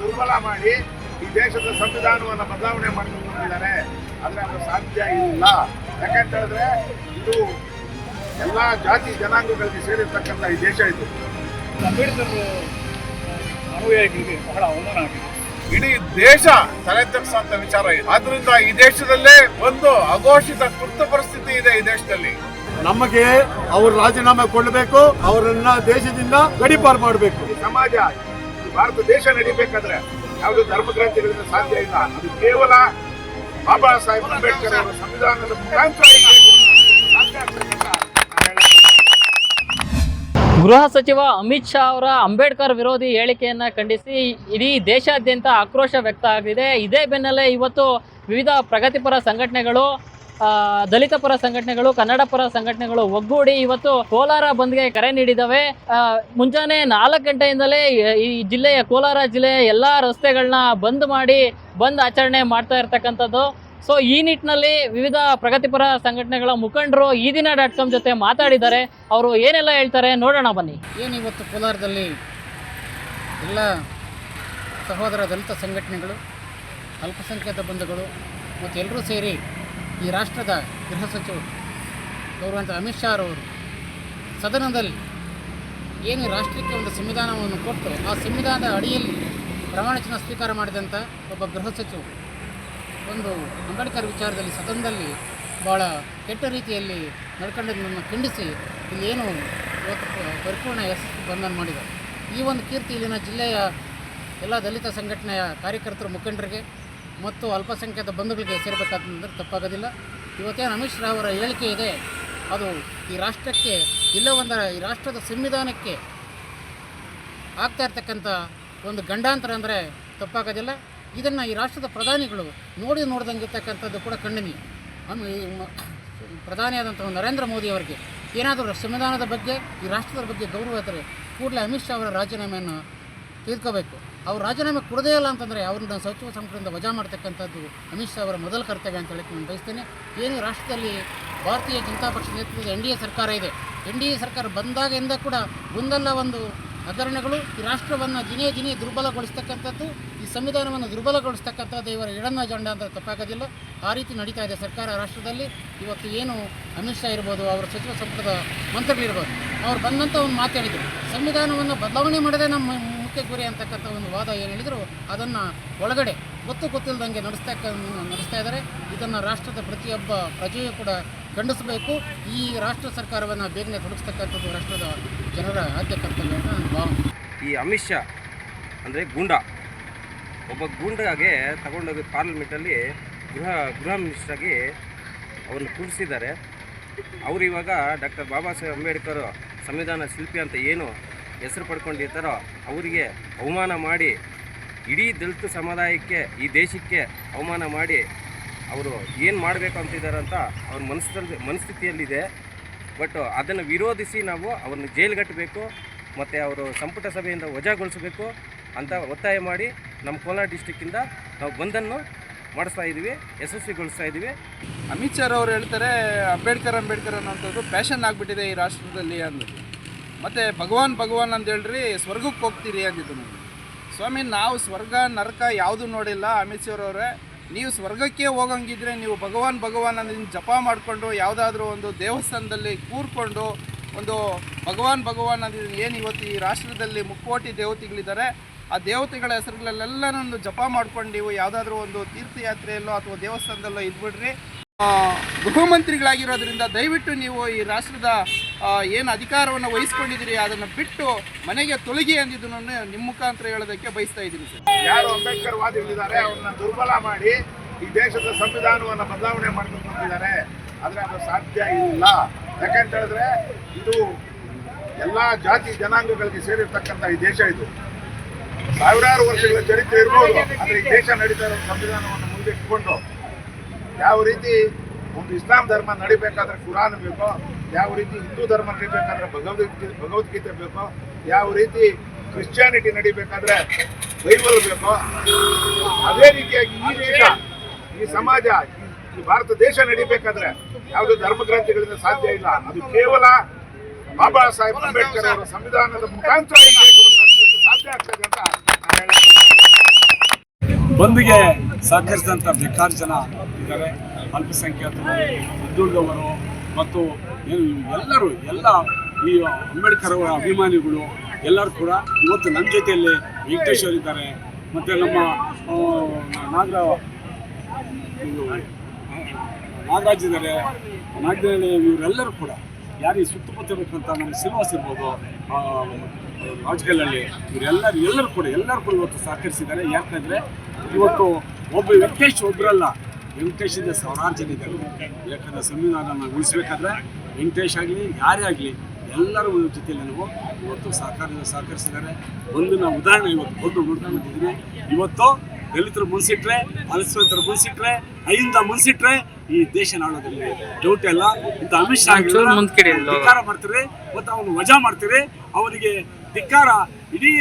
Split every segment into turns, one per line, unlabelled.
ದುರ್ಬಲ ಮಾಡಿ ಈ ದೇಶದ ಸಂವಿಧಾನವನ್ನು ಬದಲಾವಣೆ ಮಾಡ್ಕೊಂಡು ಬಂದಿದ್ದಾರೆ ಆದ್ರೆ ಅದು ಸಾಧ್ಯ ಇಲ್ಲ. ಯಾಕಂತ ಹೇಳಿದ್ರೆ ಇದು ಎಲ್ಲ ಜಾತಿ ಜನಾಂಗಗಳಿಗೆ ಸೇರಿರ್ತಕ್ಕಂಥ ಈ ದೇಶ ಇದು.
ಅಂಬೇಡ್ಕರ್ ಅನುಯಾಯಿಗಳಿಗೆ ಬಹಳ ಅವಮಾನ ಆಗಿದೆ.
ಇಡೀ ದೇಶ ತಲೆ ತಗ್ಸಂತ ವಿಚಾರ ಇದೆ. ಆದ್ರಿಂದ ಈ ದೇಶದಲ್ಲೇ ಒಂದು ಅಘೋಷಿತ ತುರ್ತು ಪರಿಸ್ಥಿತಿ ಇದೆ ಈ ದೇಶದಲ್ಲಿ.
ನಮಗೆ ಅವರು ರಾಜೀನಾಮೆ ಕೊಡಬೇಕು ಅವರನ್ನ ದೇಶದಿಂದ ಗಡಿಪಾರು ಮಾಡಬೇಕು.
ಸಮಾಜ ಭಾರತ ದೇಶ ನಡಿಬೇಕಾದ್ರೆ ಯಾವುದೇ ಧರ್ಮಗ್ರಂಥಗಳಿಂದ ಸಾಧ್ಯ ಇಲ್ಲ. ಅದು ಕೇವಲ ಬಾಬಾ ಸಾಹೇಬ್ ಅಂಬೇಡ್ಕರ್ ಅವರ ಸಂವಿಧಾನದ ಮುಖಾಂತರ
ಗೃಹ ಸಚಿವ ಅಮಿತ್ ಶಾ ಅವರ ಅಂಬೇಡ್ಕರ್ ವಿರೋಧಿ ಹೇಳಿಕೆಯನ್ನು ಖಂಡಿಸಿ ಇಡೀ ದೇಶಾದ್ಯಂತ ಆಕ್ರೋಶ ವ್ಯಕ್ತ ಆಗಿದೆ. ಇದೇ ಬೆನ್ನಲ್ಲೇ ಇವತ್ತು ವಿವಿಧ ಪ್ರಗತಿಪರ ಸಂಘಟನೆಗಳು ದಲಿತ ಪರ ಸಂಘಟನೆಗಳು, ಕನ್ನಡ ಪರ ಸಂಘಟನೆಗಳು ಒಗ್ಗೂಡಿ ಇವತ್ತು ಕೋಲಾರ ಬಂದ್ಗೆ ಕರೆ ನೀಡಿದವೆ. ಮುಂಜಾನೆ ನಾಲ್ಕು ಗಂಟೆಯಿಂದಲೇ ಈ- ಜಿಲ್ಲೆಯ, ಕೋಲಾರ ಜಿಲ್ಲೆಯ ಎಲ್ಲಾ ರಸ್ತೆಗಳನ್ನ ಬಂದ್ ಮಾಡಿ, ಬಂದ್ ಆಚರಣೆ ಮಾಡ್ತಾ ಇರ್ತಕ್ಕಂಥದ್ದು. ಸೊ ಈ ನಿಟ್ಟಿನಲ್ಲಿ ವಿವಿಧ ಪ್ರಗತಿಪರ ಸಂಘಟನೆಗಳ ಮುಖಂಡರು ಈ ದಿನ ಡಾಟ್ ಕಾಮ್ ಜೊತೆ ಮಾತಾಡಿದ್ದಾರೆ. ಅವರು ಏನೆಲ್ಲ ಹೇಳ್ತಾರೆ ನೋಡೋಣ ಬನ್ನಿ.
ಏನು ಇವತ್ತು ಕೋಲಾರದಲ್ಲಿ ಎಲ್ಲ ಸಹೋದರ ದಲಿತ ಸಂಘಟನೆಗಳು, ಅಲ್ಪಸಂಖ್ಯಾತ ಬಂಧುಗಳು ಮತ್ತು ಎಲ್ಲರೂ ಸೇರಿ ಈ ರಾಷ್ಟ್ರದ ಗೃಹ ಸಚಿವರು ಗೌರವಂತ ಅಮಿತ್ ಶಾ ಅವರು ಸದನದಲ್ಲಿ ಏನು ರಾಷ್ಟ್ರಕ್ಕೆ ಒಂದು ಸಂವಿಧಾನವನ್ನು ಕೊಟ್ಟು ಆ ಸಂವಿಧಾನದ ಅಡಿಯಲ್ಲಿ ಪ್ರಮಾಣಚನ ಸ್ವೀಕಾರ ಮಾಡಿದಂಥ ಒಬ್ಬ ಗೃಹ ಸಚಿವರು, ಒಂದು ಅಂಬೇಡ್ಕರ್ ವಿಚಾರದಲ್ಲಿ ಸದನದಲ್ಲಿ ಭಾಳ ಕೆಟ್ಟ ರೀತಿಯಲ್ಲಿ ನಡ್ಕೊಂಡಿದ್ದನ್ನು ಖಂಡಿಸಿ ಇಲ್ಲಿ ಏನು ಪರಿಪೂರ್ಣ ಯಶಸ್ಸು ಬಂಧನ ಮಾಡಿದ್ದಾರೆ. ಈ ಒಂದು ಕೀರ್ತಿ ಇಲ್ಲಿನ ಜಿಲ್ಲೆಯ ಎಲ್ಲ ದಲಿತ ಸಂಘಟನೆಯ ಕಾರ್ಯಕರ್ತರು ಮುಖಂಡರಿಗೆ ಮತ್ತು ಅಲ್ಪಸಂಖ್ಯಾತ ಬಂಧುಗಳಿಗೆ ಸೇರಬೇಕಾದಂದರೆ ತಪ್ಪಾಗೋದಿಲ್ಲ. ಇವತ್ತೇನು ಅಮಿತ್ ಶಾ ಅವರ ಹೇಳಿಕೆ ಇದೆ, ಅದು ಈ ರಾಷ್ಟ್ರಕ್ಕೆ ಇಲ್ಲ ಒಂದರ ಈ ರಾಷ್ಟ್ರದ ಸಂವಿಧಾನಕ್ಕೆ ಆಗ್ತಾ ಇರ್ತಕ್ಕಂಥ ಒಂದು ಗಂಡಾಂತರ ಅಂದರೆ ತಪ್ಪಾಗೋದಿಲ್ಲ. ಇದನ್ನು ಈ ರಾಷ್ಟ್ರದ ಪ್ರಧಾನಿಗಳು ನೋಡಿ ನೋಡ್ದಂಗೆ ಇರ್ತಕ್ಕಂಥದ್ದು ಕೂಡ ಖಂಡನೀಯ. ಪ್ರಧಾನಿಯಾದಂಥ ನರೇಂದ್ರ ಮೋದಿ ಅವರಿಗೆ ಏನಾದರೂ ಸಂವಿಧಾನದ ಬಗ್ಗೆ, ಈ ರಾಷ್ಟ್ರದ ಬಗ್ಗೆ ಗೌರವ ಕೂಡಲೇ ಅಮಿತ್ ಶಾ ಅವರ ರಾಜೀನಾಮೆಯನ್ನು ತೆಗೆದುಕೋಬೇಕು ಅವ್ರು ರಾಜೀನಾಮೆ ಕೊಡದೇ ಇಲ್ಲ ಅಂತಂದರೆ ಅವ್ರನ್ನ ಸಚಿವ ಸಂಪುಟದಿಂದ ವಜಾ ಮಾಡ್ತಕ್ಕಂಥದ್ದು ಅಮಿತ್ ಶಾ ಅವರ ಮೊದಲ ಕರ್ತವ್ಯ ಅಂತ ಹೇಳಕ್ಕೆ ನಾನು ಬಯಸ್ತೇನೆ. ಏನು ರಾಷ್ಟ್ರದಲ್ಲಿ ಭಾರತೀಯ ಜನತಾ ಪಕ್ಷ ನೇತೃತ್ವದ ಎನ್ ಡಿ ಎ ಸರ್ಕಾರ ಇದೆ. ಎನ್ ಡಿ ಎ ಸರ್ಕಾರ ಬಂದಾಗಿಂದ ಕೂಡ ಒಂದಲ್ಲ ಒಂದು ಹಗರಣಗಳು, ಈ ರಾಷ್ಟ್ರವನ್ನು ದಿನೇ ದಿನೇ ದುರ್ಬಲಗೊಳಿಸ್ತಕ್ಕಂಥದ್ದು, ಈ ಸಂವಿಧಾನವನ್ನು ದುರ್ಬಲಗೊಳಿಸ್ತಕ್ಕಂಥದ್ದು ಇವರ ಎಡನ ಜಂಡ ಅಂತ ತಪ್ಪಾಗೋದಿಲ್ಲ. ಆ ರೀತಿ ನಡೀತಾ ಇದೆ ಸರ್ಕಾರ ರಾಷ್ಟ್ರದಲ್ಲಿ. ಇವತ್ತು ಏನು ಅಮಿತ್ ಶಾ ಇರ್ಬೋದು, ಅವರ ಸಚಿವ ಸಂಪುಟದ ಮಂತ್ರಿಗಳಿರ್ಬೋದು ಅವ್ರು ಬಂದಂಥ ಒಂದು ಮಾತಾಡಿದರು ಸಂವಿಧಾನವನ್ನು ಬದಲಾವಣೆ ಮಾಡದೆ ನಮ್ಮ ಮುಖ್ಯ ಗುರಿ ಅಂತಕ್ಕಂಥ ಒಂದು ವಾದ ಏನು ಹೇಳಿದರು, ಅದನ್ನು ಒಳಗಡೆ ಗೊತ್ತು ಗೊತ್ತಿಲ್ಲದಂಗೆ ನಡೆಸ್ತಕ್ಕ ನಡೆಸ್ತಾ ಇದ್ದಾರೆ ಇದನ್ನು ರಾಷ್ಟ್ರದ ಪ್ರತಿಯೊಬ್ಬ ಪ್ರಜೆಯೂ ಕೂಡ ಖಂಡಿಸಬೇಕು. ಈ ರಾಷ್ಟ್ರ ಸರ್ಕಾರವನ್ನು ಬೇಗನೆ ತೊಡಗಿಸ್ತಕ್ಕಂಥದ್ದು ರಾಷ್ಟ್ರದ ಜನರ ಆದ್ಯ ಕರ್ತವ್ಯ ಅಂತ ನನ್ನ ಭಾವನೆ.
ಈ ಅಮಿತ್ ಶಾ ಅಂದರೆ ಗೂಂಡ. ಒಬ್ಬ ಗೂಂಡಾಗೆ ತಗೊಂಡೋಗಿ ಪಾರ್ಲಿಮೆಂಟಲ್ಲಿ ಗೃಹ ಗೃಹ ಮಿನಿಸ್ಟ್ರಾಗಿ ಅವ್ರನ್ನ ಕೂರಿಸಿದ್ದಾರೆ. ಅವರು ಇವಾಗ ಡಾಕ್ಟರ್ ಬಾಬಾ ಸಾಹೇಬ್ ಅಂಬೇಡ್ಕರ್ ಸಂವಿಧಾನ ಶಿಲ್ಪಿ ಅಂತ ಏನು ಹೆಸರು ಪಡ್ಕೊಂಡಿರ್ತಾರೋ ಅವರಿಗೆ ಅವಮಾನ ಮಾಡಿ ಇಡೀ ದಲಿತ ಸಮುದಾಯಕ್ಕೆ, ಈ ದೇಶಕ್ಕೆ ಅವಮಾನ ಮಾಡಿ ಅವರು ಏನು ಮಾಡಬೇಕು ಅಂತಿದ್ದಾರೆ ಅಂತ ಅವ್ರ ಮನಸ್ಸಲ್ಲಿ, ಮನಸ್ಥಿತಿಯಲ್ಲಿದೆ. ಬಟ್ ಅದನ್ನು ವಿರೋಧಿಸಿ ನಾವು ಅವ್ರನ್ನ ಜೈಲ್ಗಟ್ಟಬೇಕು, ಮತ್ತು ಅವರು ಸಂಪುಟ ಸಭೆಯಿಂದ ವಜಾಗೊಳಿಸಬೇಕು ಅಂತ ಒತ್ತಾಯ ಮಾಡಿ ನಮ್ಮ ಕೋಲಾರ ಡಿಸ್ಟಿಕ್ಕಿಂದ ನಾವು ಬಂದನ್ನು ಮಾಡಿಸ್ತಾ ಇದ್ದೀವಿ, ಯಶಸ್ವಿಗೊಳಿಸ್ತಾ ಇದ್ದೀವಿ.
ಅಮಿತ್ ಶಾ ಅವರು ಹೇಳ್ತಾರೆ, ಅಂಬೇಡ್ಕರ್ ಅಂಬೇಡ್ಕರ್ ಅನ್ನೋಂಥದ್ದು ಫ್ಯಾಷನ್ ಆಗಿಬಿಟ್ಟಿದೆ ಈ ರಾಷ್ಟ್ರದಲ್ಲಿ ಅಂದ್ಬಿಟ್ಟು ಮತ್ತು ಭಗವಾನ್ ಭಗವಾನ್ ಅಂತ ಹೇಳ್ರಿ, ಸ್ವರ್ಗಕ್ಕೆ ಹೋಗ್ತೀರಿ ಅಂದಿದ್ದು ಸ್ವಾಮಿ, ನಾವು ಸ್ವರ್ಗ, ನರಕ ಯಾವುದು ನೋಡಿಲ್ಲ ಅಮಿತ್ ಶಾ ಅವರವರೇ ನೀವು ಸ್ವರ್ಗಕ್ಕೆ ಹೋಗಂಗಿದ್ರೆ ನೀವು ಭಗವಾನ್ ಭಗವಾನ್ ಅನ್ನೋದನ್ನ ಜಪ ಮಾಡಿಕೊಂಡು ಯಾವುದಾದ್ರೂ ಒಂದು ದೇವಸ್ಥಾನದಲ್ಲಿ ಕೂರ್ಕೊಂಡು ಒಂದು ಭಗವಾನ್ ಭಗವಾನ್ ಅಂದಿದ್ರೆ ಏನು ಇವತ್ತು ಈ ರಾಷ್ಟ್ರದಲ್ಲಿ ಮುಕ್ಕೋಟಿ ದೇವತೆಗಳಿದ್ದಾರೆ, ಆ ದೇವತೆಗಳ ಹೆಸರುಗಳಲ್ಲೆಲ್ಲನೊಂದು ಜಪ ಮಾಡ್ಕೊಂಡು ನೀವು ಯಾವುದಾದ್ರೂ ಒಂದು ತೀರ್ಥಯಾತ್ರೆಯಲ್ಲೋ ಅಥವಾ ದೇವಸ್ಥಾನದಲ್ಲೋ ಇದ್ಬಿಡ್ರಿ. ಆ, ಗೃಹ ಮಂತ್ರಿಗಳಾಗಿರೋದ್ರಿಂದ ದಯವಿಟ್ಟು ನೀವು ಈ ರಾಷ್ಟ್ರದ ಏನು ಅಧಿಕಾರವನ್ನು ವಹಿಸ್ಕೊಂಡಿದ್ದೀರಿ ಅದನ್ನು ಬಿಟ್ಟು ಮನೆಗೆ ತೊಲಗಿ ಅಂದಿದ್ದನ್ನು ನಿಮ್ಮ ಮುಖಾಂತರ ಹೇಳೋದಕ್ಕೆ ಬಯಸ್ತಾ ಇದ್ದೀನಿ ಸರ್.
ಯಾರು ಅಂಬೇಡ್ಕರ್ ವಾದಿಗಳಿದ್ದಾರೆ ಅವ್ರನ್ನ ದುರ್ಬಲ ಮಾಡಿ ಈ ದೇಶದ ಸಂವಿಧಾನವನ್ನು ಬದಲಾವಣೆ ಮಾಡಿದ್ದಾರೆ ಆದ್ರೆ ಅದು ಸಾಧ್ಯ ಇಲ್ಲ. ಯಾಕಂತ ಹೇಳಿದ್ರೆ ಇದು ಎಲ್ಲ ಜಾತಿ ಜನಾಂಗಗಳಿಗೆ ಸೇರಿರ್ತಕ್ಕಂಥ ಈ ದೇಶ ಇದು. ಸಾವಿರಾರು ವರ್ಷಗಳ ಚರಿತ್ರೆ ಇರ್ಬೋದು ಆದರೆ ಈ ದೇಶ ನಡೀತಾ ಇರೋ ಸಂವಿಧಾನವನ್ನು ಮುಂದಿಟ್ಟುಕೊಂಡು ಯಾವ ರೀತಿ ಒಂದು ಇಸ್ಲಾಂ ಧರ್ಮ ನಡಿಬೇಕಾದ್ರೆ ಕುರಾನ್ ಬೇಕೋ, ಯಾವ ರೀತಿ ಹಿಂದೂ ಧರ್ಮ ನಡಿಬೇಕಾದ್ರೆ ಭಗವದ್ಗೀತೆ ಭಗವದ್ಗೀತೆ ಬೇಕೋ, ಯಾವ ರೀತಿ ಕ್ರಿಶ್ಚಿಯಾನಿಟಿ ನಡಿಬೇಕಾದ್ರೆ ಬೈಬಲ್ ಬೇಕೋ, ಅದೇ ರೀತಿಯಾಗಿ ಈ ದೇಶ, ಈ ಸಮಾಜ, ಈ- ಭಾರತ ದೇಶ ನಡಿಬೇಕಾದ್ರೆ ಯಾವುದೇ ಧರ್ಮಗ್ರಂಥಿಗಳಿಂದ ಸಾಧ್ಯ ಇಲ್ಲ. ಅದು ಕೇವಲ ಬಾಬಾ ಸಾಹೇಬ್ ಅಂಬೇಡ್ಕರ್ ಅವರ ಸಂವಿಧಾನದ ಮುಖಾಂತರ ಸಾಧ್ಯ ಆಗ್ತದೆ ಅಂತ
ಬಂದ್ಗೆ ಸಹಕರಿಸಿದಂಥ ಬೇಕಾರು ಜನ ಇದ್ದಾರೆ. ಅಲ್ಪಸಂಖ್ಯಾತರು ಹಿಂದುಳಿದವರು ಮತ್ತು ಎಲ್ಲರೂ, ಎಲ್ಲ ಈ ಅಂಬೇಡ್ಕರ್ ಅವರ ಅಭಿಮಾನಿಗಳು ಎಲ್ಲರೂ ಕೂಡ ಇವತ್ತು ನಮ್ಮ ಜೊತೆಯಲ್ಲಿ ವೆಂಕಟೇಶ್ ಅವರು ಇದ್ದಾರೆ. ಮತ್ತು ನಮ್ಮ ನಾಗರ ನಾಗರಾಜ್ ಇದ್ದಾರೆ. ನಾಗದೇಳಿ ಇವರೆಲ್ಲರೂ ಕೂಡ ಯಾರಿಗೆ ಸುತ್ತಮುತ್ತ ಇರಬೇಕಂತ ನಮ್ಮ ಶ್ರೀನಿವಾಸ್ ಇರ್ಬೋದು ರಾಜಕೀಯದಲ್ಲಿ ಇವರೆಲ್ಲರೂ, ಎಲ್ಲರೂ ಕೂಡ ಎಲ್ಲರೂ ಕೂಡ ಇವತ್ತು ಸಹಕರಿಸಿದ್ದಾರೆ. ಯಾಕಂದರೆ ಇವತ್ತು ಒಬ್ಬ ವೆಂಕಟೇಶ್ ಒಬ್ಬರಲ್ಲ ವೆಂಕಟೇಶಿಂದ ಸಾವಿರಾರು ಜನ ಇದ್ದಾರೆ. ಯಾಕಂದರೆ ಸಂವಿಧಾನ ಉಳಿಸ್ಬೇಕಾದ್ರೆ ವೆಂಕಟೇಶ್ ಆಗಲಿ ಯಾರೇ ಆಗಲಿ ಎಲ್ಲರೂ ಜೊತೆಯಲ್ಲಿ ನಾವು ಇವತ್ತು ಸಹಕಾರ ಸಹಕರಿಸಿದ್ದಾರೆ. ಒಂದು ನಾವು ಉದಾಹರಣೆ ಇವತ್ತು ಬಂದು ನೋಡ್ತಾ ಬಂದಿದ್ದೀನಿ. ಇವತ್ತು ದಲಿತರು ಮುನ್ಸಿಟ್ರೆ ಅಲ್ಪಸಂಖ್ಯಾತರು ಮುನ್ಸಿಟ್ರೆ ಅಹಿಂದ ಮುನ್ಸಿಟ್ರೆ ಈ ದೇಶ ನಾಳೋದ್ರಲ್ಲಿ ಡೌಟ್ ಎಲ್ಲ ಇಂಥ ಅಮಿತ್ ಶಾ. ಧಿಕ್ಕಾರ ಮಾಡ್ತೀರಿ ಮತ್ತು ಅವನು ವಜಾ ಮಾಡ್ತೀರಿ. ಅವರಿಗೆ ಧಿಕ್ಕಾರ ಇಡೀ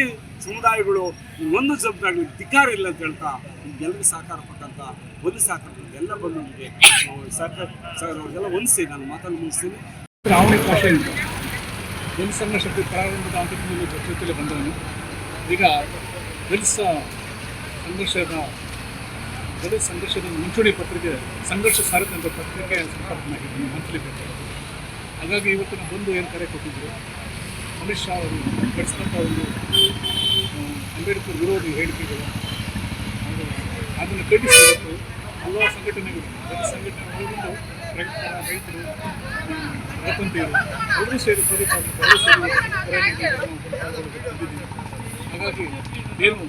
ಸಮುದಾಯಗಳು ಒಂದು ಸಮುದಾಯಗಳು ಧಿಕ್ಕಾರ ಇಲ್ಲ ಅಂತ ಹೇಳ್ತಾ ಎಲ್ಲರಿಗೂ ಸಹಕಾರ ಕೊಟ್ಟಂತ ಒಂದು ಸಹಕಾರ ಎಲ್ಲ ಬಂದಿದೆ. ಸರ್ಕಾರ ಅವ್ರಿಗೆಲ್ಲ ಹೊಂದಿಸಿ ನಾನು ಮಾತನ್ನು ಮುಗಿಸ್ತೀನಿ.
ಶ್ರಾವಣಿ ಭಾಷೆಯಿಂದ ಜನಸಂಘ ಶಕ್ತಿ ಪ್ರಾರಂಭದ ಹಂತದಲ್ಲಿ ಜೊತೆಯಲ್ಲಿ ಬಂದವನು. ಈಗ ದಲಿತ ಸಂಘರ್ಷದ ದಲಿತ ಸಂಘರ್ಷದ ಮುಂಚೂಣಿ ಪತ್ರಿಕೆ ಸಂಘರ್ಷ ಸಾರಥಿ ಅಂತ ಪತ್ರಿಕೆ ಸಂಪಾದಕನಾಗಿದ್ದೀನಿ ಮಂತ್ಲಿ ಪೇಪರ್ ಹಾಗಾಗಿ ಇವತ್ತಿನ ಬಂದು ಏನು ಕರೆ ಕೊಟ್ಟಿದ್ದರು ಅಮಿತ್ ಶಾ ಅವರು ನಡೆಸಿದಂಥ ಒಂದು ಅಂಬೇಡ್ಕರ್ ವಿರೋಧಿ ಹೇಳಿಕೆಗಳು. ಅದು ಅದನ್ನು ಖಂಡಿಸಿ ಹಲವಾರು ಸಂಘಟನೆಗಳು ದಲಿತ ಸಂಘಟನೆಗಳು ರೈತರ ಅವರು ಎಲ್ಲರೂ ಸೇರಿ ಸೇರಿ. ಹಾಗಾಗಿ ಏನು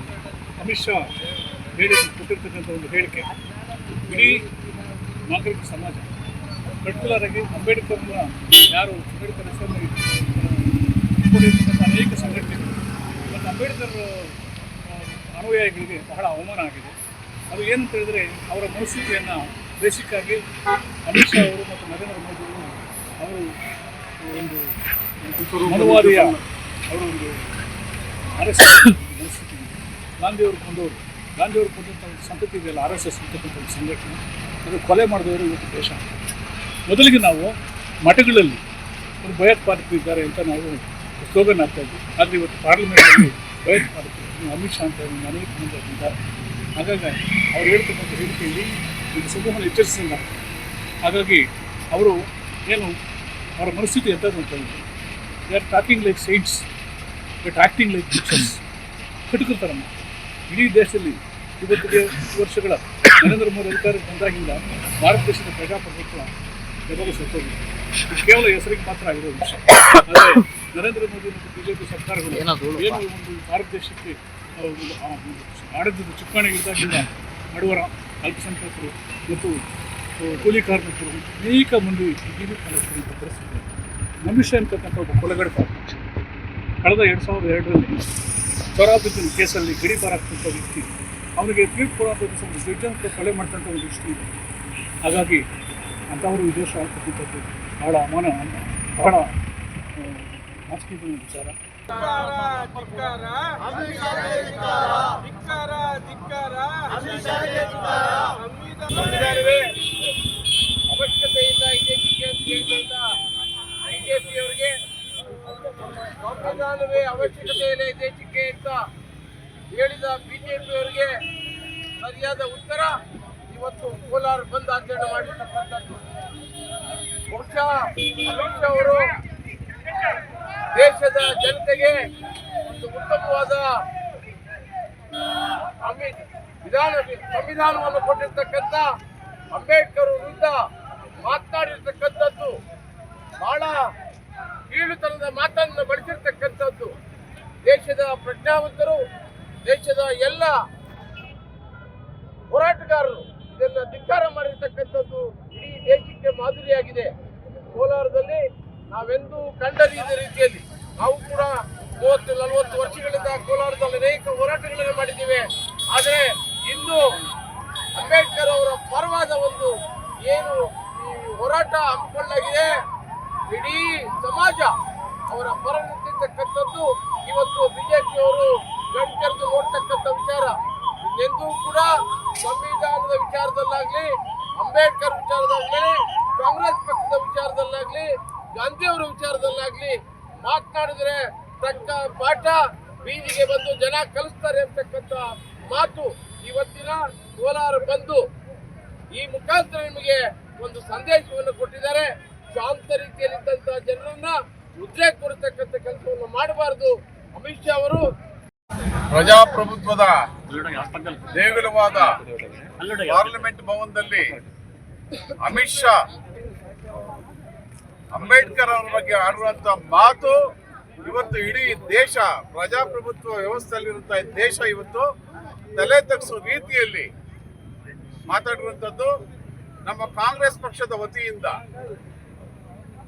ಅಮಿತ್ ಶಾ ಹೇಳಿ ಕೊಟ್ಟಿರ್ತಕ್ಕಂಥ ಒಂದು ಹೇಳಿಕೆ, ಇಡೀ ನಾಗರಿಕ ಸಮಾಜ ಪರ್ಟಿಕ್ಯುಲರ್ ಆಗಿ ಅಂಬೇಡ್ಕರ್ನ ಯಾರು, ಅಂಬೇಡ್ಕರ್ ಹೆಸರನ್ನು ಅನೇಕ ಸಂಘಟನೆಗಳು, ಮತ್ತು ಅಂಬೇಡ್ಕರ್ ಅನುಯಾಯಿಗಳಿಗೆ ಬಹಳ ಅವಮಾನ ಆಗಿದೆ ಅದು ಏನಂತ ಹೇಳಿದ್ರೆ ಅವರ ಮನಸ್ಥಿತಿಯನ್ನು ಬೇಸಿಕ್ ಆಗಿ ಅಮಿತ್ ಶಾ ಅವರು ಮತ್ತು ನರೇಂದ್ರ ಮೋದಿ ಅವರು ಅವರು ಒಂದು ಮನುವಾದಿಯ ಅವರು ಒಂದು ಆರ್ ಎಸ್ ಎಸ್ ಮನಸ್ಥಿತಿ. ಗಾಂಧಿಯವರು ಕೊಂದವರು ಗಾಂಧಿಯವರು ಕೊಂದಂಥ ಒಂದು ಸಂತತಿ ಇದೆಯಲ್ಲ ಆರ್ ಎಸ್ ಎಸ್ ಅಂತಕ್ಕಂಥ ಒಂದು ಸಂಘಟನೆ. ಅದು ಕೊಲೆ ಮಾಡಿದವರು ಇವತ್ತು ದೇಶ. ಮೊದಲಿಗೆ ನಾವು ಮಠಗಳಲ್ಲಿ ಒಂದು ಭಯೋತ್ಪಾದಕರು ಇದ್ದಾರೆ ಅಂತ ನಾವು ಸ್ಲೋಗನ್ ಹಾಕ್ತಾ ಇದ್ವಿ. ಆದರೆ ಇವತ್ತು ಪಾರ್ಲಿಮೆಂಟಲ್ಲಿ ಭಯೋತ್ಪಾದಕರು ಅಮಿತ್ ಶಾ ಅಂತ ಅನೇಕ ಮಂದಿ ಇದ್ದಾರೆ ಹಾಗಾಗಿ ಅವ್ರು ಹೇಳ್ತಕ್ಕಂಥ ಹೇಳಿಕೆಯಲ್ಲಿ ಇದು ಸಮೂಹನ ಎಚ್ಚರಿಸಿಲ್ಲ ಹಾಗಾಗಿ ಅವರು ಏನು ಅವರ ಮನಸ್ಥಿತಿ ಎಂಥದ್ದು ಅಂತ ಹೇಳಿದ್ರು they are talking like saints but acting like pictures ಕಟುಕರ ಇಡೀ ದೇಶದಲ್ಲಿ ಇವತ್ತಿಗೆ ವರ್ಷಗಳ ನರೇಂದ್ರ ಮೋದಿ ಅಧಿಕಾರಕ್ಕೆ ಬಂದಾಗಿಂದ ಭಾರತ ದೇಶದ ಪ್ರಜಾಪ್ರಭುತ್ವ ಯಾವಾಗಲೂ ಸತ್ತೋಗಿದೆ. ಇದು ಕೇವಲ ಹೆಸರಿಗೆ ಮಾತ್ರ ಆಗಿರೋ ವಿಷಯ. ಆದರೆ ನರೇಂದ್ರ ಮೋದಿ ಮತ್ತು ಬಿಜೆಪಿ ಸರ್ಕಾರಗಳು ಏನು ಒಂದು ಭಾರತ ದೇಶಕ್ಕೆ ಆ, ಒಂದು ಆ ಒಂದು ಆಡಳಿತದ ಚುಕ್ಕಾಣಿ ಇದ್ದಾಗಿಂದ ಬಡವರ ಅಲ್ಪಸಂಖ್ಯಾತರು ಮತ್ತು ಕೂಲಿ ಕಾರ್ಮಿಕರು ಅನೇಕ ಮಂದಿ ಪರಿಸ್ಥಿತಿ. ಮನುಷ್ಯ ಅಂತಕ್ಕಂಥ ಒಬ್ಬ ಕೊಲೆಗಡಕ ಕಳೆದ ಎರಡು ಸಾವಿರದ ಎರಡರಲ್ಲಿ ಪರಾಬಿದ್ದಿನ ಕೇಸಲ್ಲಿ ಗಡಿಪಾರಾಗ್ತಂಥ ವ್ಯಕ್ತಿ. ಅವನಿಗೆ ತೀರ್ಪು ಕೊಡುವಂಥ ಒಂದು ಅಂತ ಕೊಲೆ ಮಾಡ್ತಂಥ ಒಂದು ದೃಷ್ಟಿ ಇದೆ. ಹಾಗಾಗಿ ಅಂಥವರು ವಿದೇಶ ದೇಶ ಆಗ್ತಕ್ಕಂಥದ್ದು ಬಹಳ ಅಮಾನ ಬಹಳ ವಿಚಾರ
ಸಂವಿಧಾನವೇ ಅವಶ್ಯಕತೆ ಇಲ್ಲ ಇದಕ್ಕೆ ಅಂತ ಕೇಳಿದಂತ ಬಿಜೆಪಿಯವರಿಗೆ ಸಂವಿಧಾನವೇ ಅವಶ್ಯಕತೆ ಇಲ್ಲ ಇದೇ ದೇಶಕ್ಕೆ ಅಂತ ಹೇಳಿದ ಬಿಜೆಪಿಯವರಿಗೆ ಸರಿಯಾದ ಉತ್ತರ ಇವತ್ತು ಕೋಲಾರ ಬಂದ್ ಆಚರಣೆ ಮಾಡಿರ್ತಕ್ಕಂಥದ್ದು ಬಹುಶಃ ಅಮಿತ್ ಅವರು ದೇಶದ ಜನತೆಗೆ ಒಂದು ಉತ್ತಮವಾದ ವಿಧಾನ ಸಂವಿಧಾನವನ್ನು ಕೊಟ್ಟಿರ್ತಕ್ಕಂಥ ಅಂಬೇಡ್ಕರ್ ವಿರುದ್ಧ ಮಾತನಾಡಿರ್ತಕ್ಕಂಥದ್ದು ಬಹಳ ಕೀಳುತನದ ಮಾತನ್ನು ಬಳಸಿರ್ತಕ್ಕಂಥದ್ದು. ದೇಶದ ಪ್ರಜ್ಞಾವಂತರು, ದೇಶದ ಎಲ್ಲ ಹೋರಾಟಗಾರರು ಇದನ್ನು ಧಿಕ್ಕಾರ ಮಾಡಿರ್ತಕ್ಕಂಥದ್ದು ಇಡೀ ದೇಶಕ್ಕೆ ಮಾದರಿಯಾಗಿದೆ. ಕೋಲಾರದಲ್ಲಿ ನಾವೆಂದೂ ಕಂಡರಿಯದ ರೀತಿಯಲ್ಲಿ ನಾವು ಕೂಡ ಮೂವತ್ತು, ನಲವತ್ತು ವರ್ಷಗಳಿಂದ ಕೋಲಾರದಲ್ಲಿ ಅನೇಕ ಹೋರಾಟಗಳನ್ನು ಮಾಡಿದ್ದೇವೆ. ಆದರೆ ಇಂದು ಅಂಬೇಡ್ಕರ್ ಅವರ ಪರವಾದ ಒಂದು ಏನು ಈ ಹೋರಾಟ ಹಮ್ಮಿಕೊಳ್ಳಲಾಗಿದೆ, ಇಡೀ ಸಮಾಜ ಅವರ ಪರ ನಿಂತಿರ್ತಕ್ಕಂಥದ್ದು ಇವತ್ತು ಬಿಜೆಪಿಯವರು ಗಂಟೆರೆದು ನೋಡ್ತಕ್ಕಂಥ ವಿಚಾರ. ಎಂದೂ ಕೂಡ ಸಂವಿಧಾನದ ವಿಚಾರದಲ್ಲಾಗ್ಲಿ, ಅಂಬೇಡ್ಕರ್ ವಿಚಾರದಾಗ್ಲಿ ಕಾಂಗ್ರೆಸ್ ಪಕ್ಷದ ವಿಚಾರದಲ್ಲಾಗ್ಲಿ ಗಾಂಧಿಯವರ ವಿಚಾರದಲ್ಲಾಗ್ಲಿ ಮಾತನಾಡಿದ್ರೆ ತಕ್ಕ ಪಾಠ ಬೀದಿಗೆ ಬಂದು ಜನ ಕಲಿಸ್ತಾರೆ ಅಂತಕ್ಕಂಥ ಮಾತು
ಇವತ್ತಿನ ಕೋಲಾರ ಬಂದು ಈ ಮುಖಾಂತರ ನಿಮಗೆ ಒಂದು ಸಂದೇಶವನ್ನು ಕೊಟ್ಟಿದ್ದಾರೆ. ಶಾಂತ ರೀತಿಯಲ್ಲಿದ್ದಂತಹ ಜನರನ್ನ ಉದ್ರೇಕ ಕೊಡತಕ್ಕಂಥ ಕೆಲಸವನ್ನು ಮಾಡಬಾರದು. ಅಮಿತ್ ಶಾ ಅವರು
ಪ್ರಜಾಪ್ರಭುತ್ವದ ದೇಗುಲವಾದ ಪಾರ್ಲಿಮೆಂಟ್ ಭವನದಲ್ಲಿ ಅಮಿತ್ ಶಾ ಅಂಬೇಡ್ಕರ್ ಅವರ ಬಗ್ಗೆ ಆಡುವಂತ ಮಾತು ಇವತ್ತು ಇಡೀ ದೇಶ, ಪ್ರಜಾಪ್ರಭುತ್ವ ವ್ಯವಸ್ಥೆಯಲ್ಲಿರುವಂತಹ ದೇಶ ಇವತ್ತು ತಲೆ ತಗ್ಸೋ ರೀತಿಯಲ್ಲಿ ಮಾತಾಡುವಂಥದ್ದು ನಮ್ಮ ಕಾಂಗ್ರೆಸ್ ಪಕ್ಷದ ವತಿಯಿಂದ,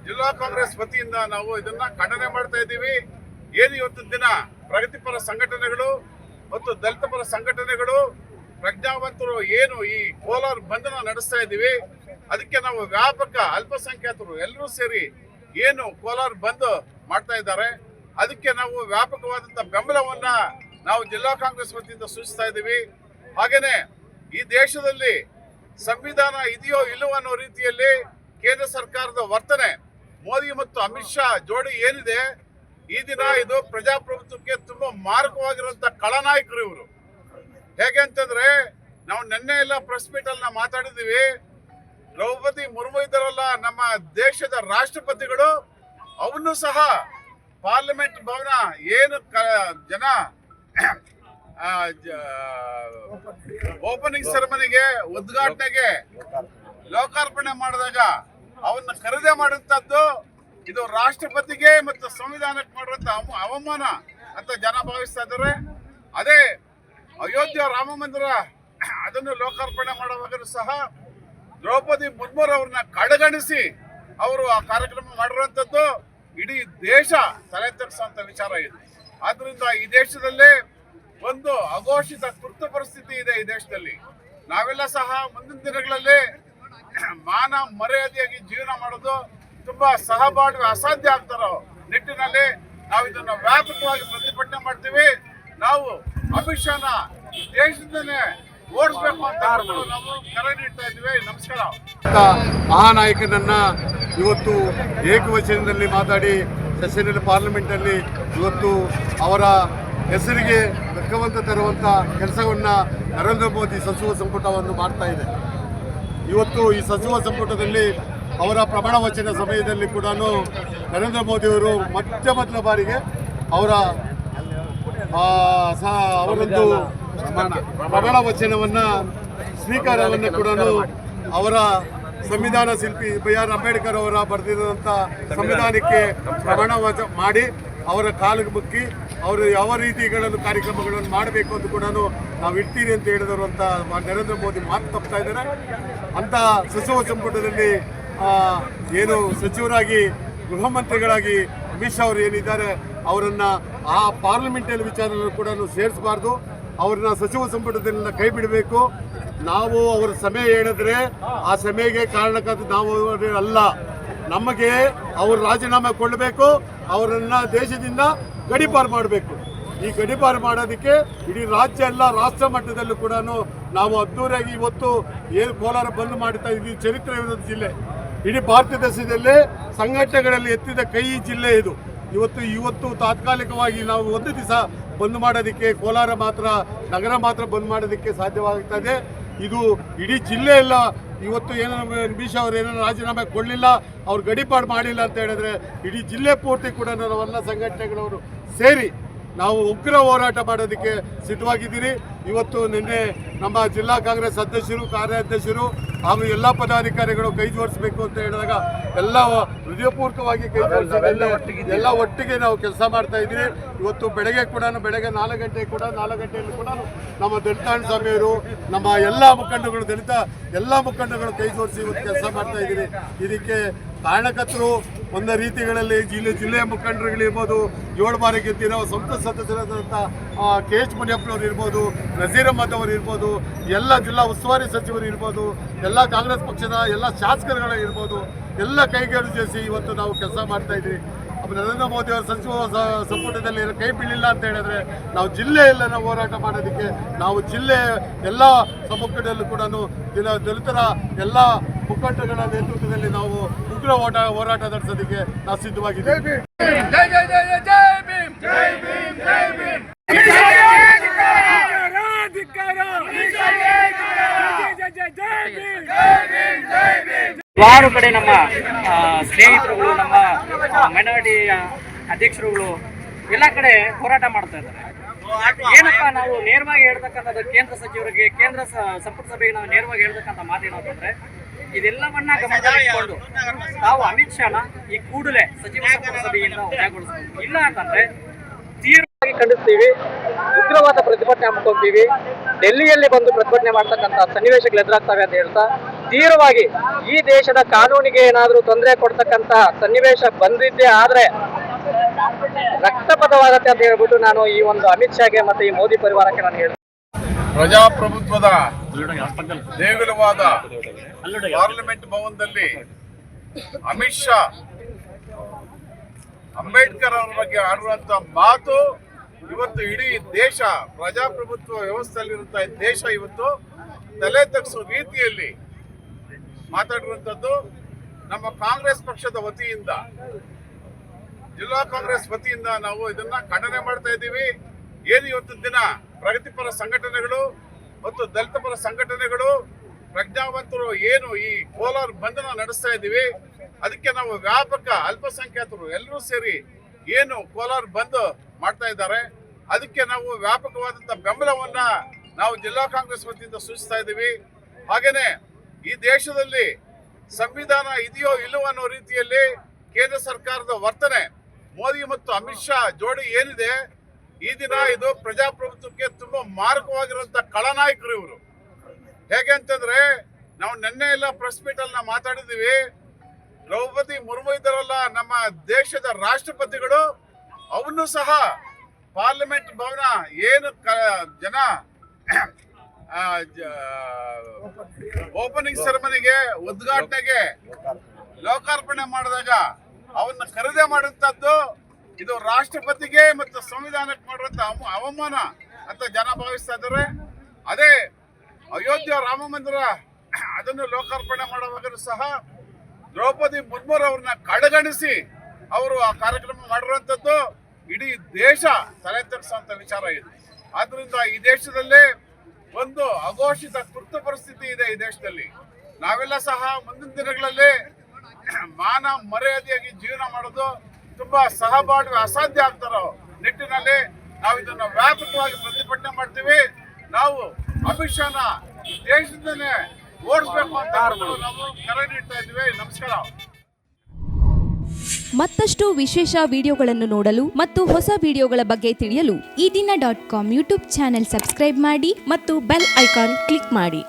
ಜಿಲ್ಲಾ ಕಾಂಗ್ರೆಸ್ ವತಿಯಿಂದ ನಾವು ಇದನ್ನ ಖಂಡನೆ ಮಾಡ್ತಾ ಇದ್ದೀವಿ. ಏನು ಇವತ್ತಿನ ದಿನ? ಪ್ರಗತಿಪರ ಸಂಘಟನೆಗಳು ಮತ್ತು ದಲಿತ ಪರ ಸಂಘಟನೆಗಳು ಪ್ರಜ್ಞಾವಂತರು ಏನು ಈ ಕೋಲಾರ ಬಂಧನ ನಡೆಸ್ತಾ ಇದ್ದೀವಿ? ಅದಕ್ಕೆ ನಾವು ವ್ಯಾಪಕ ಅಲ್ಪಸಂಖ್ಯಾತರು ಎಲ್ಲರೂ ಸೇರಿ ಏನು ಕೋಲಾರ ಬಂದ್ ಮಾಡ್ತಾ ಇದ್ದಾರೆ. ಅದಕ್ಕೆ ನಾವು ವ್ಯಾಪಕವಾದಂತ ಬೆಂಬಲವನ್ನ ನಾವು ಜಿಲ್ಲಾ ಕಾಂಗ್ರೆಸ್ ವತಿಯಿಂದ ಸೂಚಿಸ್ತಾ ಇದ್ದೀವಿ. ಹಾಗೇನೆ ಈ ದೇಶದಲ್ಲಿ ಸಂವಿಧಾನ ಇದೆಯೋ ಇಲ್ಲವೋ ಅನ್ನೋ ರೀತಿಯಲ್ಲಿ ಕೇಂದ್ರ ಸರ್ಕಾರದ ವರ್ತನೆ, ಮೋದಿ ಮತ್ತು ಅಮಿತ್ ಶಾ ಜೋಡಿ ಏನಿದೆ, ಈ ದಿನ ಇದು ಪ್ರಜಾಪ್ರಭುತ್ವಕ್ಕೆ ತುಂಬಾ ಮಾರಕವಾಗಿರುವಂತ ಕಳನಾಯಕರು ಇವರು. ಹೇಗೆ ಅಂತಂದ್ರೆ ನಾವು ನಿನ್ನೆ ಎಲ್ಲ ಪ್ರೆಸ್ ಮೀಟ್ ಅಲ್ಲಿ ನಾವು ಮಾತಾಡಿದೀವಿ. ದ್ರೌಪದಿ ಮುರ್ಮು ಇದ್ದಾರಲ್ಲ, ನಮ್ಮ ದೇಶದ ರಾಷ್ಟ್ರಪತಿಗಳು, ಅವನು ಸಹ ಪಾರ್ಲಿಮೆಂಟ್ ಭವನ ಏನು ಜನ ಓಪನಿಂಗ್ ಸೆರೆಮನಿಗೆ ಉದ್ಘಾಟನೆಗೆ ಲೋಕಾರ್ಪಣೆ ಮಾಡಿದಾಗ ಅವನ್ನ ಖರೀದಿ ಮಾಡುವಂತದ್ದು ಇದು ರಾಷ್ಟ್ರಪತಿಗೆ ಮತ್ತು ಸಂವಿಧಾನಕ್ಕೆ ಮಾಡುವಂತ ಅವಮಾನ ಅಂತ ಜನ ಭಾವಿಸ್ತಾ ಇದ್ದಾರೆ. ಅದೇ ಅಯೋಧ್ಯ ರಾಮ ಮಂದಿರ, ಅದನ್ನು ಲೋಕಾರ್ಪಣೆ ಮಾಡುವಾಗಲೂ ಸಹ ದ್ರೌಪದಿ ಮುರ್ಮುರ್ ಅವ್ರನ್ನ ಕಡೆಗಣಿಸಿ ಅವರು ಆ ಕಾರ್ಯಕ್ರಮ ಮಾಡಿರುವಂತದ್ದು ಇಡೀ ದೇಶ ತಲೆ ತಗ್ಸುವಂತ ವಿಚಾರ ಇದೆ. ಆದ್ರಿಂದ ಈ ದೇಶದಲ್ಲಿ ಒಂದು ಅಘೋಷಿತ ತುರ್ತು ಪರಿಸ್ಥಿತಿ ಇದೆ ಈ ದೇಶದಲ್ಲಿ. ನಾವೆಲ್ಲ ಸಹ ಮುಂದಿನ ದಿನಗಳಲ್ಲಿ ಮಾನ ಮರ್ಯಾದೆಯಾಗಿ ಜೀವನ ಮಾಡೋದು ತುಂಬಾ ಸಹಬಾಳ್ವೆ ಅಸಾಧ್ಯ ಆಗ್ತಾರೋ ನಿಟ್ಟಿನಲ್ಲಿ ನಾವು ಇದನ್ನು ವ್ಯಾಪಕವಾಗಿ ಪ್ರತಿಭಟನೆ ಮಾಡ್ತೀವಿ. ನಾವು ಅಮಿತ್ ಶಾನ ಈ ದೇಶದಲ್ಲೇ ಓಡಿಸ್ಬೇಕು ಅಂತ ನಾವು ಕರೆ ನೀಡ್ತಾ ಇದ್ದೀವಿ. ನಮಸ್ಕಾರ.
ಮಹಾನಾಯಕನನ್ನ ಇವತ್ತು ಏಕವಚನದಲ್ಲಿ ಮಾತಾಡಿ ಸೆಷನಲ್ಲಿ ಪಾರ್ಲಿಮೆಂಟಲ್ಲಿ ಇವತ್ತು ಅವರ ಹೆಸರಿಗೆ ಲೆಕ್ಕವಂತ ತರುವಂಥ ಕೆಲಸವನ್ನ ನರೇಂದ್ರ ಮೋದಿ ಸಚಿವ ಸಂಪುಟವನ್ನು ಮಾಡ್ತಾ ಇದೆ. ಇವತ್ತು ಈ ಸಚಿವ ಸಂಪುಟದಲ್ಲಿ ಅವರ ಪ್ರಮಾಣ ವಚನ ಸಮಯದಲ್ಲಿ ಕೂಡ ನರೇಂದ್ರ ಮೋದಿಯವರು ಮೊಟ್ಟ ಮೊದಲ ಬಾರಿಗೆ ಅವರ ಆ, ಸ- ಅವರೊಂದು ಪ್ರಮಾಣ ವಚನವನ್ನ ಸ್ವೀಕಾರವನ್ನು ಕೂಡ ಅವರ ಸಂವಿಧಾನ ಶಿಲ್ಪಿ ಬಿ ಆರ್ ಅಂಬೇಡ್ಕರ್ ಅವರ ಬರೆದಿರುವಂಥ ಸಂವಿಧಾನಕ್ಕೆ ಪ್ರಮಾಣ ವಚನ ಮಾಡಿ ಅವರ ಕಾಲಿಗೆ ಮುಕ್ಕಿ ಅವರು ಯಾವ ರೀತಿಗಳನ್ನು ಕಾರ್ಯಕ್ರಮಗಳನ್ನು ಮಾಡಬೇಕು ಅಂತ ಕೂಡ ನಾವು ಇಡ್ತೀವಿ ಅಂತ ಹೇಳಿದರು ಅಂತ ನರೇಂದ್ರ ಮೋದಿ ಮಾತು ತಪ್ತಾ ಇದ್ದಾರೆ. ಅಂತ ಸಚಿವ ಸಂಪುಟದಲ್ಲಿ ಏನು ಸಚಿವರಾಗಿ ಗೃಹ ಮಂತ್ರಿಗಳಾಗಿ ಅಮಿತ್ ಶಾ ಅವರು ಏನಿದ್ದಾರೆ ಅವರನ್ನ ಆ ಪಾರ್ಲಿಮೆಂಟಲ್ಲಿ ವಿಚಾರವನ್ನು ಕೂಡ ಸೇರಿಸಬಾರ್ದು. ಅವ್ರನ್ನ ಸಚಿವ ಸಂಪುಟದಿಂದ ಕೈ ಬಿಡಬೇಕು. ನಾವು ಅವರ ಸಮಯ ಹೇಳಿದ್ರೆ ಆ ಸಮಯಕ್ಕೆ ಕಾರಣಕ್ಕಂತ ನಾವು ಅಲ್ಲ. ನಮಗೆ ಅವರು ರಾಜೀನಾಮೆ ಕೊಡಬೇಕು. ಅವರನ್ನ ದೇಶದಿಂದ ಗಡಿಪಾರು ಮಾಡಬೇಕು. ಈ ಗಡಿಪಾರು ಮಾಡೋದಕ್ಕೆ ಇಡೀ ರಾಜ್ಯ ಎಲ್ಲ ರಾಷ್ಟ್ರ ಮಟ್ಟದಲ್ಲೂ ಕೂಡ ನಾವು ಅದ್ದೂರಿಯಾಗಿ ಇವತ್ತು ಏನು ಕೋಲಾರ ಬಂದ್ ಮಾಡುತ್ತಾ ಇದ್ದೀವಿ ಚರಿತ್ರೆ ಜಿಲ್ಲೆ. ಇಡೀ ಭಾರತ ದೇಶದಲ್ಲೇ ಸಂಘಟನೆಗಳಲ್ಲಿ ಎತ್ತಿದ ಕೈ ಜಿಲ್ಲೆ ಇದು. ಇವತ್ತು ಇವತ್ತು ತಾತ್ಕಾಲಿಕವಾಗಿ ನಾವು ಒಂದು ದಿವಸ ಬಂದ್ ಮಾಡೋದಕ್ಕೆ ಕೋಲಾರ ಮಾತ್ರ, ನಗರ ಮಾತ್ರ ಬಂದ್ ಮಾಡೋದಕ್ಕೆ ಸಾಧ್ಯವಾಗ್ತದೆ ಇದು. ಇಡೀ ಜಿಲ್ಲೆ ಎಲ್ಲ ಇವತ್ತು ಏನೋ ನಿಮಿಷ ಅವ್ರು ಏನೋ ರಾಜೀನಾಮೆ ಕೊಡಲಿಲ್ಲ, ಅವ್ರು ಗಡಿಪಾಡು ಮಾಡಿಲ್ಲ ಅಂತ ಹೇಳಿದ್ರೆ ಇಡೀ ಜಿಲ್ಲೆ ಪೂರ್ತಿ ಕೂಡ ನಾವೆಲ್ಲ ಸಂಘಟನೆಗಳವರು ಸೇರಿ ನಾವು ಉಗ್ರ ಹೋರಾಟ ಮಾಡೋದಕ್ಕೆ ಸಿದ್ಧವಾಗಿದ್ದೀರಿ. ಇವತ್ತು ನಿನ್ನೆ ನಮ್ಮ ಜಿಲ್ಲಾ ಕಾಂಗ್ರೆಸ್ ಅಧ್ಯಕ್ಷರು ಕಾರ್ಯಾಧ್ಯಕ್ಷರು ಹಾಗೂ ಎಲ್ಲ ಪದಾಧಿಕಾರಿಗಳು ಕೈ ಜೋಡಿಸಬೇಕು ಅಂತ ಹೇಳಿದಾಗ ಎಲ್ಲ ಹೃದಯಪೂರ್ವಕವಾಗಿ ಕೈ ಜೋಡಿಸಿ ಎಲ್ಲ ಒಟ್ಟಿಗೆ ನಾವು ಕೆಲಸ ಮಾಡ್ತಾ ಇದ್ದೀವಿ ಇವತ್ತು ಬೆಳಗ್ಗೆ ಕೂಡ ಬೆಳಗ್ಗೆ ನಾಲ್ಕು ಗಂಟೆ ಕೂಡ ನಾಲ್ಕು ಗಂಟೆಯಲ್ಲಿ ಕೂಡ ನಮ್ಮ ದಲಿತಾಣ ಸ್ವಾಮಿಯವರು ನಮ್ಮ ಎಲ್ಲ ಮುಖಂಡಗಳು ದಲಿತ ಎಲ್ಲ ಮುಖಂಡಗಳು ಕೈ ಜೋಡಿಸಿ ಇವತ್ತು ಕೆಲಸ ಮಾಡ್ತಾ ಇದ್ದೀರಿ. ಇದಕ್ಕೆ ಕಾರಣಕರ್ತರು ಒಂದು ರೀತಿಗಳಲ್ಲಿ ಜಿಲ್ಲೆ ಜಿಲ್ಲೆಯ ಮುಖಂಡರುಗಳಿರ್ಬೋದು, ಏಳು ಬಾರಿ ಗೆದ್ದಿರೋ ಸಂಸತ್ ಸದಸ್ಯರಾದಂಥ ಕೆ ಎಚ್ ಮುನಿಯಪ್ಪನವರು ಇರ್ಬೋದು ನಜೀರ್ ಅಹಮದ್ ಅವರು ಇರ್ಬೋದು, ಎಲ್ಲ ಜಿಲ್ಲಾ ಉಸ್ತುವಾರಿ ಸಚಿವರು ಇರ್ಬೋದು, ಎಲ್ಲ ಕಾಂಗ್ರೆಸ್ ಪಕ್ಷದ ಎಲ್ಲ ಶಾಸಕರುಗಳು ಇರ್ಬೋದು, ಎಲ್ಲ ಕೈಗೆಡಿಸಿ ಇವತ್ತು ನಾವು ಕೆಲಸ ಮಾಡ್ತಾ ಇದ್ದೀವಿ. ನರೇಂದ್ರ ಮೋದಿ ಅವರ ಸಚಿವ ಸಂಪುಟದಲ್ಲಿ ಕೈ ಬೀಳಿಲ್ಲ ಅಂತ ಹೇಳಿದ್ರೆ ನಾವು ಜಿಲ್ಲೆಯಲ್ಲ ಹೋರಾಟ ಮಾಡೋದಕ್ಕೆ, ನಾವು ಜಿಲ್ಲೆ ಎಲ್ಲ ಸಮ್ಮುಖದಲ್ಲೂ ಕೂಡ ದಲಿತರ ಎಲ್ಲ ಮುಖಂಡಗಳ ನೇತೃತ್ವದಲ್ಲಿ ನಾವು ಉಗ್ರ ಓಟ ಹೋರಾಟ ನಡೆಸೋದಕ್ಕೆ ನಾವು ಸಿದ್ಧವಾಗಿದ್ದೇವೆ.
ಹಲವಾರು ಕಡೆ ನಮ್ಮ ಸ್ನೇಹಿತರುಗಳು ನಮ್ಮ ಮೈನಾರಿಟಿ ಅಧ್ಯಕ್ಷರುಗಳು ಎಲ್ಲ ಕಡೆ ಹೋರಾಟ ಮಾಡ್ತಾ ಇದ್ದಾರೆ. ಏನಪ್ಪಾ ನಾವು ನೇರವಾಗಿ ಹೇಳ್ತಕ್ಕಂಥದ್ದು ಕೇಂದ್ರ ಸಚಿವರಿಗೆ ಕೇಂದ್ರ ಸಂಪುಟ ಸಭೆಗೆ ನಾವು ನೇರವಾಗಿ ಹೇಳ್ತಕ್ಕಂಥ ಮಾತೇನಪ್ಪ ಇದೆಲ್ಲವನ್ನ ಗಮನದಲ್ಲಿ ತಾವು ಅಮಿತ್ ಶಾನ ಈ ಕೂಡಲೇ ಸಚಿವ ಇಲ್ಲ ಅಂತಂದ್ರೆ ತೀವ್ರವಾಗಿ ಖಂಡಿಸ್ತೀವಿ, ಉಗ್ರವಾದ ಪ್ರತಿಭಟನೆ ಹಮ್ಮಿಕೊಳ್ತೀವಿ, ಡೆಲ್ಲಿಯಲ್ಲಿ ಬಂದು ಪ್ರತಿಭಟನೆ ಮಾಡ್ತಕ್ಕಂಥ ಸನ್ನಿವೇಶಗಳು ಎದುರಾಗ್ತವೆ ಅಂತ ಹೇಳ್ತಾ, ತೀವ್ರವಾಗಿ ಈ ದೇಶದ ಕಾನೂನಿಗೆ ಏನಾದರೂ ತೊಂದರೆ ಕೊಡ್ತಕ್ಕಂಥ ಸನ್ನಿವೇಶ ಬಂದಿದ್ದೇ ಆದ್ರೆ ರಕ್ತಪಥವಾಗತ್ತೆ ಅಂತ ಹೇಳ್ಬಿಟ್ಟು ನಾನು ಈ ಒಂದು ಅಮಿತ್ ಶಾಗೆ ಮತ್ತೆ ಈ ಮೋದಿ ಪರಿವಾರಕ್ಕೆ ನಾನು ಹೇಳ್ತೀನಿ.
ಪ್ರಜಾಪ್ರಭುತ್ವದ ದೇಗುಲವಾದ ಪಾರ್ಲಿಮೆಂಟ್ ಭವನದಲ್ಲಿ ಅಮಿತ್ ಶಾ ಅಂಬೇಡ್ಕರ್ ಅವರ ಬಗ್ಗೆ ಆಡುವಂತ ಮಾತು ಇವತ್ತು ಇಡೀ ದೇಶ ಪ್ರಜಾಪ್ರಭುತ್ವ ವ್ಯವಸ್ಥೆಯಲ್ಲಿರುವಂತಹ ದೇಶ ಇವತ್ತು ತಲೆ ತಗ್ಸೋ ರೀತಿಯಲ್ಲಿ ಮಾತಾಡಿರುವಂತದ್ದು ನಮ್ಮ ಕಾಂಗ್ರೆಸ್ ಪಕ್ಷದ ವತಿಯಿಂದ ಜಿಲ್ಲಾ ಕಾಂಗ್ರೆಸ್ ವತಿಯಿಂದ ನಾವು ಇದನ್ನ ಖಂಡನೆ ಮಾಡ್ತಾ ಇದ್ದೀವಿ. ಏನು ಇವತ್ತಿನ ದಿನ? ಪ್ರಗತಿಪರ ಸಂಘಟನೆಗಳು ಮತ್ತು ದಲಿತ ಪರ ಸಂಘಟನೆಗಳು ಪ್ರಜ್ಞಾವಂತರು ಏನು ಈ ಕೋಲಾರ ಬಂಧನ ನಡೆಸ್ತಾ ಇದ್ದೀವಿ, ಅದಕ್ಕೆ ನಾವು ವ್ಯಾಪಕ ಅಲ್ಪಸಂಖ್ಯಾತರು ಎಲ್ಲರೂ ಸೇರಿ ಏನು ಕೋಲಾರ ಬಂದ್ ಮಾಡ್ತಾ ಇದ್ದಾರೆ, ಅದಕ್ಕೆ ನಾವು ವ್ಯಾಪಕವಾದಂತ ಬೆಂಬಲವನ್ನ ನಾವು ಜಿಲ್ಲಾ ಕಾಂಗ್ರೆಸ್ ವತಿಯಿಂದ ಸೂಚಿಸ್ತಾ ಇದ್ದೀವಿ. ಹಾಗೇನೆ ಈ ದೇಶದಲ್ಲಿ ಸಂವಿಧಾನ ಇದೆಯೋ ಇಲ್ಲವೋ ಅನ್ನೋ ರೀತಿಯಲ್ಲಿ ಕೇಂದ್ರ ಸರ್ಕಾರದ ವರ್ತನೆ, ಮೋದಿ ಮತ್ತು ಅಮಿತ್ ಶಾ ಜೋಡಿ ಏನಿದೆ, ಈ ದಿನ ಇದು ಪ್ರಜಾಪ್ರಭುತ್ವಕ್ಕೆ ತುಂಬಾ ಮಾರಕವಾಗಿರುವಂತ ಕಳನಾಯಕರು ಇವರು. ಹೇಗೆ ಅಂತಂದ್ರೆ ನಾವು ನಿನ್ನೆ ಎಲ್ಲ ಪ್ರೆಸ್ ಮೀಟ್ ಅಲ್ಲಿ ನಾವು ಮಾತಾಡಿದೀವಿ. ದ್ರೌಪದಿ ಮುರ್ಮು ಇದ್ದಾರಲ್ಲ, ನಮ್ಮ ದೇಶದ ರಾಷ್ಟ್ರಪತಿಗಳು, ಅವನು ಸಹ ಪಾರ್ಲಿಮೆಂಟ್ ಭವನ ಏನು ಜನ ಓಪನಿಂಗ್ ಸೆರೆಮನಿಗೆ ಉದ್ಘಾಟನೆಗೆ ಲೋಕಾರ್ಪಣೆ ಮಾಡಿದಾಗ ಅವನ್ನ ಖರೀದಿ ಮಾಡುವಂಥದ್ದು ಇದು ರಾಷ್ಟ್ರಪತಿಗೆ ಮತ್ತು ಸಂವಿಧಾನಕ್ಕೆ ಮಾಡುವಂತ ಅವಮಾನ ಅಂತ ಜನ ಭಾವಿಸ್ತಾ ಇದ್ದಾರೆ. ಅದೇ ಅಯೋಧ್ಯ ರಾಮ ಮಂದಿರ, ಅದನ್ನು ಲೋಕಾರ್ಪಣೆ ಮಾಡುವಾಗಲೂ ಸಹ ದ್ರೌಪದಿ ಮುರ್ಮುರ್ ಅವ್ರನ್ನ ಕಡೆಗಣಿಸಿ ಅವರು ಆ ಕಾರ್ಯಕ್ರಮ ಮಾಡಿರುವಂತದ್ದು. ಇಡೀ ದೇಶ ತಲೆ ತಗ್ಸುವಂತ ವಿಚಾರ ಇದೆ. ಆದ್ರಿಂದ ಈ ದೇಶದಲ್ಲಿ ಒಂದು ಅಘೋಷಿತ ತುರ್ತು ಪರಿಸ್ಥಿತಿ ಇದೆ ಈ ದೇಶದಲ್ಲಿ. ನಾವೆಲ್ಲ ಸಹ ಮುಂದಿನ ದಿನಗಳಲ್ಲಿ ಮಾನ ಮರ್ಯಾದೆಯಾಗಿ ಜೀವನ ಮಾಡೋದು ತುಂಬಾ ಸಹಬಾಳ್ವೆ ಅಸಾಧ್ಯ ಆಗ್ತಾರೋ ನಿಟ್ಟಿನಲ್ಲಿ ನಾವು ಇದನ್ನು ವ್ಯಾಪಕವಾಗಿ ಪ್ರತಿಭಟನೆ ಮಾಡ್ತೀವಿ. ನಾವು ಅಮಿತ್ ಶಾನ ಈ ದೇಶದಲ್ಲೇ ಓಡಿಸ್ಬೇಕು ಅಂತ ನಾವು ಕರೆ ನೀಡ್ತಾ ಇದ್ದೀವಿ. ನಮಸ್ಕಾರ.
ಮತ್ತಷ್ಟು ವಿಶೇಷ ವಿಡಿಯೋಗಳನ್ನು ನೋಡಲು ಮತ್ತು ಹೊಸ ವಿಡಿಯೋಗಳ ಬಗ್ಗೆ ತಿಳಿಯಲು ಈ ದಿನ dot com YouTube channel subscribe ಮಾಡಿ ಮತ್ತು ಬೆಲ್ ಐಕಾನ್ ಕ್ಲಿಕ್ ಮಾಡಿ.